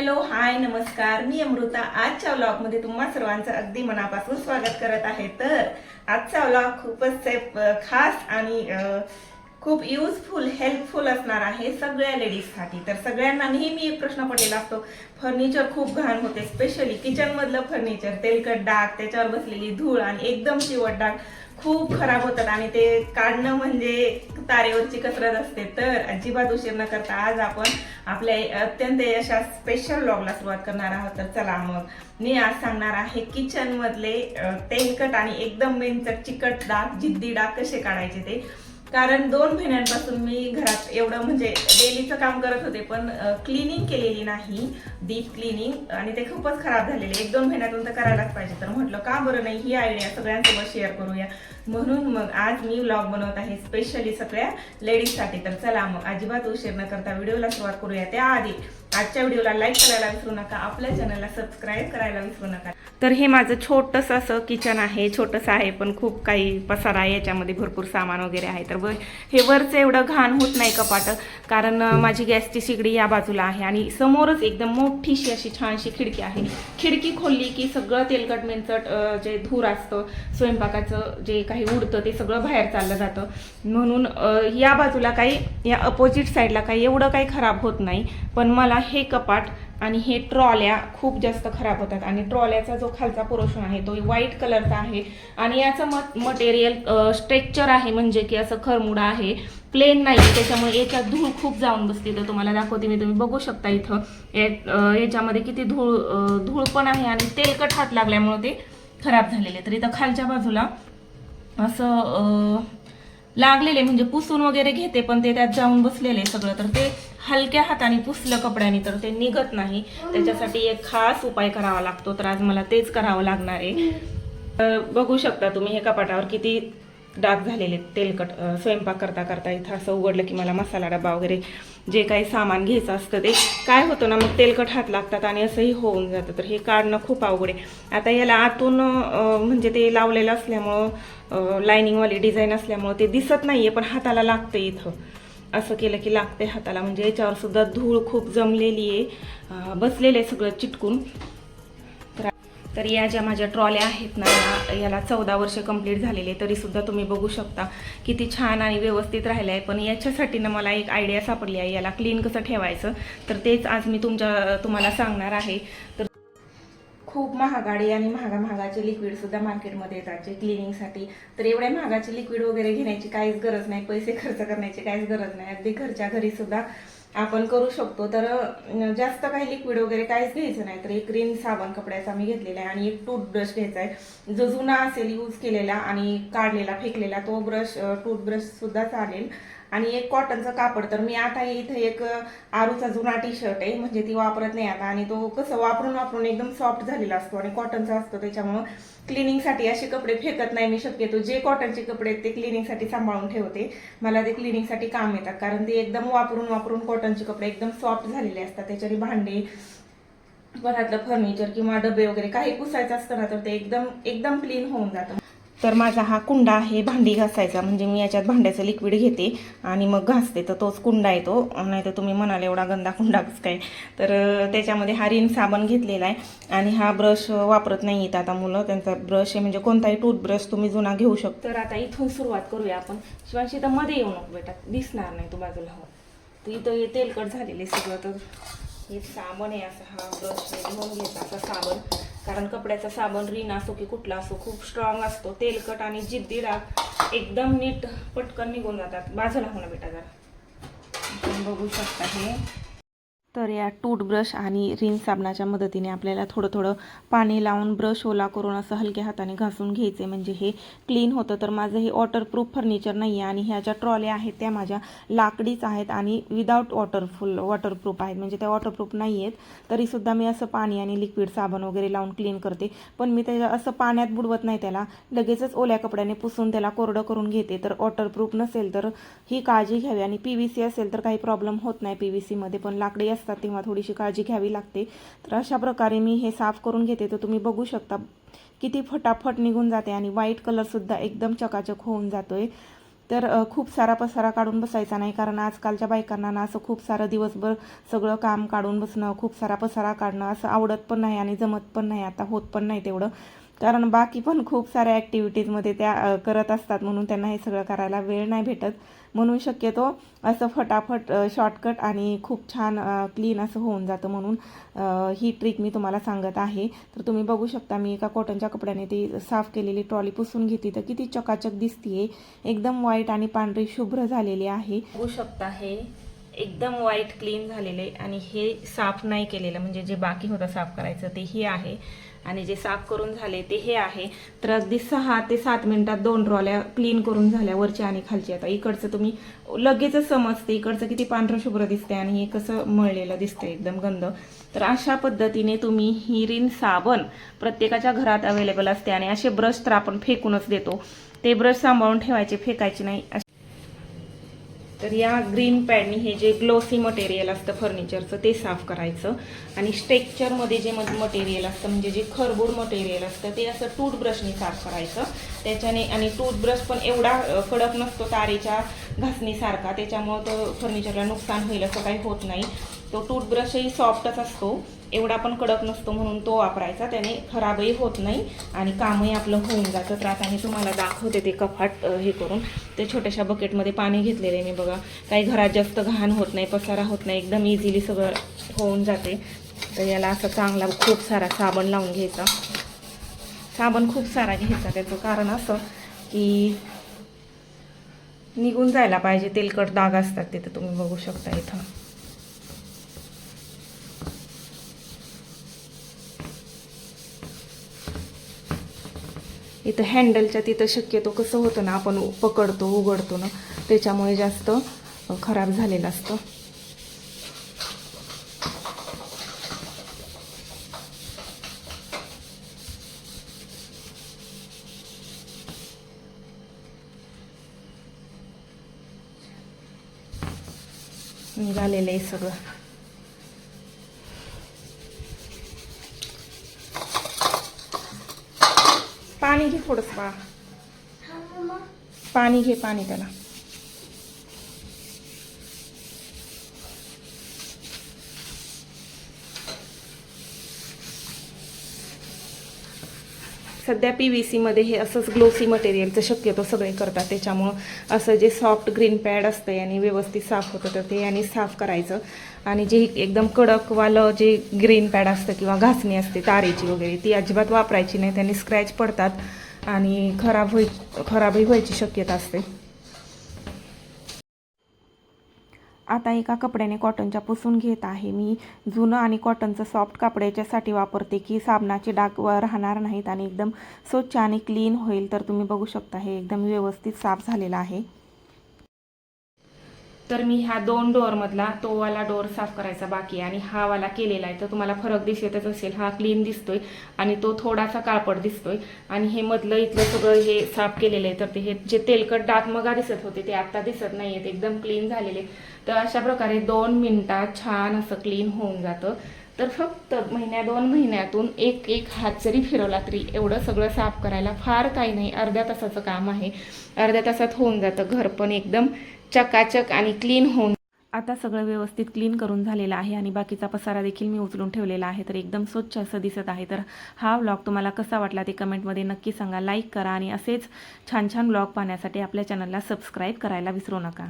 Hello hi नमस्कार. मी अमृता. आजच्या व्लॉगमध्ये तुम्हा सर्वांचं अगदी मनापासून स्वागत करत आहे. तर आजचा व्लॉग खूपच खास आणि खूप युजफुल हेल्पफुल असणार आहे सगळ्या लेडीजसाठी तर सगळ्यांना नेहमी एक प्रश्न पडलेला असतो फर्निचर खूप घाण होते स्पेशली किचनमधलं फर्निचर तेलकट डाग त्याच्यावर बसलेली धूळ आणि एकदम चिवट डाग. खूप खराब होतात आणि ते काढणं म्हणजे तारेवरची कसरत असते. तर अजिबात उशीर न करता आज आपण आपल्या अत्यंत अशा स्पेशल ब्लॉगला सुरुवात करणार आहोत. तर चला मग. मी आज सांगणार आहे किचन मधले तेलकट आणि एकदम मेनचट चिकट डाग जिद्दी डाग कसे काढायचे ते. कारण दोन महिन्यांपासून मी घरात एवढं म्हणजे डेलीचं काम करत होते पण क्लिनिंग केलेली नाही. डीप क्लिनिंग आणि ते खूपच खराब झालेले. एक दोन महिन्यातून तर करायलाच पाहिजे. तर म्हटलं का बरं नाही? ही आयडिया सगळ्यांसोबत शेअर करूया. म्हणून मग आज मी व्लॉग बनवत आहे स्पेशली सगळ्या लेडीजसाठी तर चला मग अजिबात उशीर न करता व्हिडिओला सुरुवात करूया. त्याआधी आजच्या व्हिडिओला लाईक करायला विसरू नका आपल्या चॅनलला सबस्क्राईब करायला विसरू नका. तर हे माझं छोटंसं असं किचन आहे छोटंसं आहे पण खूप काही पसारा आहे याच्यामध्ये भरपूर सामान वगैरे आहे. तर व- हे वरचं एवढं घाण होत नाही कपाट कारण माझी गॅसची शिगडी या बाजूला आहे आणि समोरच एकदम मोठीशी अशी छानशी खिडकी आहे. खिडकी खोलली की सगळं तेलकट मेंचट जे धूर असतं स्वयंपाकाचं जे काही उडतं ते सगळं बाहेर चाललं जातं. म्हणून या बाजूला काही या अपोजिट साईडला काही एवढं काही खराब होत नाही. पण मला हे कपाट आणि हे ट्रॉल्या खूप जास्त खराब होतात. आणि ट्रॉल्याचा जो खालचा पोर्शन आहे तो व्हाईट कलरचा आहे. आणि याचं मट मटेरियल स्ट्रेक्चर आहे म्हणजे की असं खरमुडा आहे. प्लेन नाही त्याच्यामुळे याच्यात धूळ खूप जाऊन बसते. तर तुम्हाला दाखवते मी. तुम्ही बघू शकता इथं. या- याच्यामध्ये किती धूळ धूळ पण आहे आणि तेलकट हात लागल्यामुळे ते खराब झालेले तर इथं खालच्या बाजूला असं लागलेले म्हणजे पुसून वगैरे घेते पण ते त्यात जाऊन बसलेले सगळं. तर ते हलक्या हाताने पुसलं कपड्याने तर ते निघत नाही. त्याच्यासाठी एक खास उपाय करावा लागतो तर आज मला तेच करावं लागणार आहे. तर बघू शकता तुम्ही हे कपाटावर किती डाग झालेले आहेत, तेलकट स्वयंपाक करता करता इथं असं उघडलं की मला मसाला डबा वगैरे जे काही सामान घ्यायचं असतं ते काय होतं ना मग तेलकट हात लागतात आणि असंही होऊन जातं. तर हे काढणं खूप अवघड आहे. आता याला आतून म्हणजे ते लावलेलं असल्यामुळं लायनिंगवाली डिझाईन असल्यामुळं ते दिसत नाही आहे पण हाताला लागतं इथं. असं केलं की लागते हाताला. म्हणजे याच्यावर सुद्धा धूळ खूप जमलेली आहे. बसलेले बसलेलं आहे सगळं चिटकून. तर या ज्या माझ्या ट्रॉल्या आहेत ना याला चौदा वर्ष कंप्लीट झालेले तरी सुद्धा तुम्ही बघू शकता किती छान आणि व्यवस्थित राहिले आहे पण याच्यासाठी ना मला एक आयडिया सापडली आहे. याला क्लीन कसं ठेवायचं? तर तेच आज मी तुमच्या तुम्हाला सांगणार आहे. तर खूप महागाडी आणि महागा महागाचे लिक्विड सुद्धा मार्केटमध्ये येतात जे क्लिनिंगसाठी तर एवढ्या महागाचे लिक्विड वगैरे घेण्याची काहीच गरज नाही पैसे खर्च करण्याची काहीच गरज नाही. अगदी घरच्या घरी सुद्धा आपण करू शकतो. तर जास्त काही लिक्विड वगैरे काहीच घ्यायचं नाही. तर एक रिन साबण कपड्याचा मी घेतलेला आहे आणि एक टूथब्रश घ्यायचा आहे. जो जुना असेल यूज केलेला आणि काढलेला फेकलेला तो ब्रश टूथब्रश सुद्धा चालेल. आणि एक कॉटनचं कापड तर मी आता इथे एक आरूचा जुना टी शर्ट आहे म्हणजे ती वापरत नाही आता. आणि तो कसं वापरून वापरून एकदम सॉफ्ट झालेला असतो आणि कॉटनचा असतो त्याच्यामुळं क्लिनिंगसाठी असे कपडे फेकत नाही मी शक्यतो. जे कॉटनचे कपडे आहेत ते क्लिनिंगसाठी सांभाळून ठेवते. मला ते क्लिनिंगसाठी काम येतात कारण ते एकदम वापरून वापरून कॉटनचे कपडे एकदम सॉफ्ट झालेले असतात. त्याच्याने भांडे घरातलं फर्निचर किंवा डबे वगैरे काही पुसायचं असतं ना तर ते एकदम एकदम क्लीन होऊन जातं. तर माझा हा कुंडा आहे भांडी घासायचा. म्हणजे मी याच्यात भांड्याचं लिक्विड घेते आणि मग घासते. तर तोच कुंडा येतो नाही तर तुम्ही म्हणाल एवढा गंदा कुंडाच काय? तर त्याच्यामध्ये हा रिन साबण घेतलेला आहे आणि हा ब्रश वापरत नाही येत आता मुलं. त्यांचा ब्रश आहे म्हणजे कोणताही टूथब्रश तुम्ही जुना घेऊ शकतो. तर आता इथून सुरुवात करूया आपण. शिवांशी तर मध्ये येऊ नको बेटा. दिसणार नाही तू बाजूला. हो. तर इथं हे तेलकट झालेले सगळं तर. हे साबण आहे असं हा ब्रश घेऊन घ्यायचा असा साबण. कारण कपड्याचा साबण रिन असो की कुठला असो खूप स्ट्रॉंग असतो. तेलकट आणि जिद्दी डाग एकदम नीट पटकन निघून जातात. बाजूला होणं बेटा जरा. बघू शकता हे. तर या टूथब्रश आणि रिन साबणाच्या मदतीने आपल्याला थोडं थोडं पाणी लावून ब्रश ओला करून असं हलक्या हाताने घासून घ्यायचे. म्हणजे हे क्लीन होतं. तर माझं हे वॉटरप्रूफ फर्निचर नाही आहे आणि ह्या ज्या ट्रॉल्या आहेत त्या माझ्या लाकडीच आहेत आणि विदाऊट वॉटरफुल वॉटरप्रूफ आहेत. म्हणजे त्या वॉटरप्रूफ नाही आहेत तरीसुद्धा मी असं पाणी आणि लिक्विड साबण वगैरे लावून क्लीन करते. पण मी त्याच्या असं पाण्यात बुडवत नाही त्याला. लगेचच ओल्या कपड्याने पुसून त्याला कोरडं करून घेते. तर वॉटरप्रूफ नसेल तर ही काळजी घ्यावी. आणि पी व्ही सी असेल तर काही प्रॉब्लेम होत नाही पी व्ही सीमध्ये पण लाकडी असतात तेव्हा थोडीशी काळजी घ्यावी लागते. तर अशा प्रकारे मी हे साफ करून घेते. तर तुम्ही बघू शकता किती फटाफट निघून जाते आणि व्हाईट कलरसुद्धा एकदम चकाचक होऊन जातो आहे तर खूप सारा पसारा काढून बसायचा नाही कारण आजकालच्या बायकांना ना असं खूप सारं दिवसभर सगळं काम काढून बसणं खूप सारा पसारा काढणं असं आवडत पण नाही आणि जमत पण नाही. आता होत पण नाही तेवढं. कारण बाकी पण खूप साऱ्या ॲक्टिव्हिटीजमध्ये त्या करत असतात म्हणून त्यांना हे सगळं करायला वेळ नाही भेटत. म्हणून शक्यतो असं फटाफट शॉर्टकट आणि खूप छान क्लीन असं होऊन जातं म्हणून ही ट्रिक मी तुम्हाला सांगत आहे. तर तुम्ही बघू शकता मी एका कॉटनच्या कपड्याने ती साफ केलेली ट्रॉली पुसून घेतली तर किती चकाचक दिसतीये. एकदम व्हाईट आणि पांढरी शुभ्र झालेली आहे. बघू शकता हे एकदम व्हाईट क्लीन झालेले आणि हे साफ नाही केलेलं. म्हणजे जे बाकी होतं साफ करायचं ते हे आहे. आणि जे साफ करून झाले ते हे आहे. तर अगदी सहा ते सात मिनिटात दोन रॉल्या क्लीन करून झाल्या वरची आणि खालची आता इकडचं तुम्ही लगेचच समजते इकडचं किती पांढरं शुभ्र दिसते आणि हे कसं मळलेलं दिसतं एकदम गंध. तर अशा पद्धतीने तुम्ही ही रिन साबण प्रत्येकाच्या घरात अवेलेबल असते आणि असे ब्रश तर आपण फेकूनच देतो. ते ब्रश सांभाळून ठेवायचे फेकायचे नाही. तर या ग्रीन पॅडनी हे जे ग्लोसी मटेरियल असतं फर्निचरचं ते साफ करायचं. आणि स्ट्रेक्चरमध्ये जे मटेरियल असतं म्हणजे जे खरबूड मटेरियल असतं ते असं टूथब्रशनी साफ करायचं. त्याच्याने आणि टूथब्रश पण एवढा कडक नसतो तारेच्या घासणीसारखा. त्याच्यामुळं तो फर्निचरला नुकसान होईल असं काही होत नाही. तो टूथब्रशही सॉफ्टच असतो. एवढा पण कडक नसतो म्हणून तो वापरायचा. त्याने खराबही होत नाही आणि कामही आपलं होऊन जातं. तर आता मी तुम्हाला दाखवते ते कपाट हे करून. ते छोट्याशा बकेटमध्ये पाणी घेतलेले मी बघा. काही घरात जास्त घाण होत नाही पसारा होत नाही. एकदम इझिली सगळं होऊन जाते. तर याला असं चांगला खूप सारा साबण लावून घ्यायचा. साबण खूप सारा घ्यायचा. त्याचं कारण असं की निघून जायला पाहिजे. तेलकट दाग असतात तिथं. तुम्ही बघू शकता इथं. इथं हँडलच्या तिथं शक्यतो कसं होतं ना आपण पकडतो उघडतो ना त्याच्यामुळे जास्त खराब झालेलं असतं. झालेलं आहे सगळं. पाणी घे थोडंसं बाळा. पाणी घे पाणी त्याला. सध्या पी व्ही सीमध्ये हे असंच ग्लोसी मटेरियलचं शक्यतो सगळे करतात. त्याच्यामुळं असं जे सॉफ्ट ग्रीन पॅड असतं आणि व्यवस्थित साफ होतं तर ते आणि साफ करायचं. आणि जे एकदम कडकवालं जे ग्रीन पॅड असतं किंवा घासणी असते तारेची वगैरे ती अजिबात वापरायची नाही. त्याने स्क्रॅच पडतात आणि खराब होई खराबही व्हायची शक्यता असते. आता एका कपड्याने कॉटनच्या पुसून घेत आहे. मी जुनं आणि कॉटनचं सॉफ्ट कापड याच्यासाठी वापरते की साबणाचे डाग व राहणार नाहीत आणि एकदम स्वच्छ आणि क्लीन होईल. तर तुम्ही बघू शकता हे एकदम व्यवस्थित साफ झालेलं आहे. तर मी ह्या दोन डोअरमधला तो वाला डोअर साफ करायचा बाकी आहे आणि हा वाला केलेला आहे. तर तुम्हाला फरक दिसतच असेल. हा क्लीन दिसतोय आणि तो थोडासा काळपट दिसतोय. आणि हे मधलं इथलं सगळं हे साफ केलेलं आहे. तर ते हे जे तेलकट डाग मगा दिसत होते ते आत्ता दिसत नाही आहेत एकदम क्लीन झालेले. तर अशा प्रकारे दोन मिनटात छान असं क्लीन होऊन जातं. तर फक्त महिन्या दोन महिन्यातून एक एक हात जरी फिरवला तरी एवढं सगळं साफ करायला फार काही नाही. अर्ध्या तासाचं काम आहे. अर्ध्या तासात होऊन जातं. घर पण एकदम चकाचक आणि क्लीन होऊन आता सगळं व्यवस्थित क्लीन करून झालेलं आहे आणि बाकीचा पसारा देखील मी उचलून ठेवलेला आहे तर एकदम स्वच्छ असं दिसत आहे. तर हा व्लॉग तुम्हाला कसा वाटला ते कमेंटमध्ये नक्की सांगा. लाईक करा आणि असेच छान छान ब्लॉग पाहण्यासाठी आपल्या चॅनलला सबस्क्राईब करायला विसरू नका.